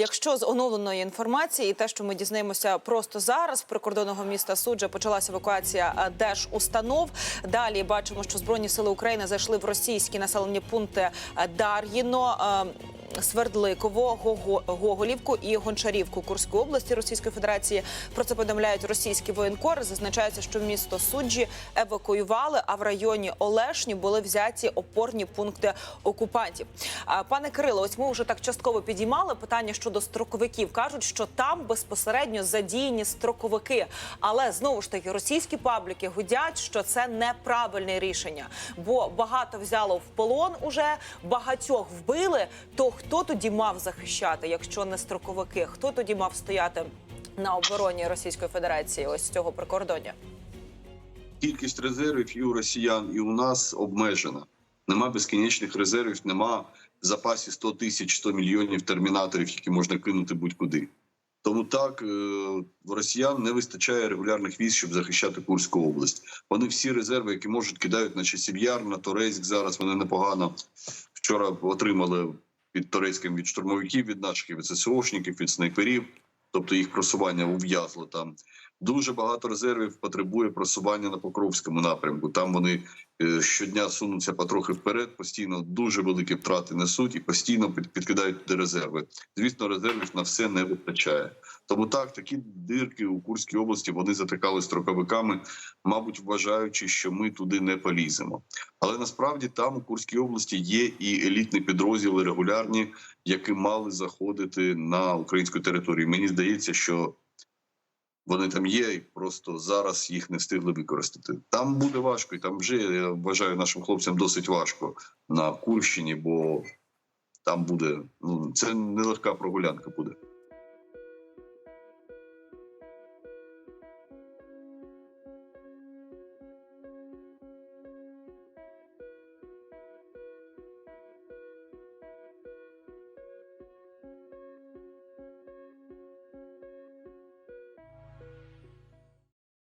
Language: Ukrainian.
Якщо з оновленої інформації, і те, що ми дізнаємося просто зараз, прикордонного міста суджа почалася евакуація е, держустанов. Далі бачимо, що збройні сили України зайшли в російські населені пункти е, Дар'їно. Свердликово, Гоголівку і Гончарівку Курської області Російської Федерації. Про це повідомляють російські воєнкори. Зазначається, що місто суджі евакуювали, а в районі Олешні були взяті опорні пункти окупантів. Пане Кирило, ось ми вже так частково підіймали питання щодо строковиків. кажуть, що там безпосередньо задіяні строковики. Але знову ж таки російські пабліки гудять, що це неправильне рішення, бо багато взяло в полон уже багатьох вбили. То хто тоді мав захищати, якщо не строковики? Хто тоді мав стояти на обороні Російської Федерації? Ось цього прикордоння? кількість резервів і у росіян, і у нас обмежена. Нема безкінечних резервів, нема в запасі 100 тисяч 100 мільйонів термінаторів, які можна кинути будь-куди. Тому так е, росіян не вистачає регулярних військ, щоб захищати Курську область. Вони всі резерви, які можуть, кидають на часів яр, на Торецьк. Зараз вони непогано вчора отримали під турецьким від штурмовиків, від наших від ССОшників, від снайперів. Тобто їх просування ув'язло там. Дуже багато резервів потребує просування на Покровському напрямку. Там вони е, щодня сунуться потрохи вперед, постійно дуже великі втрати несуть і постійно під- підкидають туди резерви. Звісно, резервів на все не вистачає. Тому так, такі дирки у Курській області вони затикали строковиками, мабуть, вважаючи, що ми туди не поліземо. Але насправді там у Курській області є і елітні підрозділи регулярні, які мали заходити на українську територію. Мені здається, що вони там є, і просто зараз їх не встигли використати. Там буде важко, і там вже я вважаю нашим хлопцям досить важко на Курщині, бо там буде ну це нелегка прогулянка буде.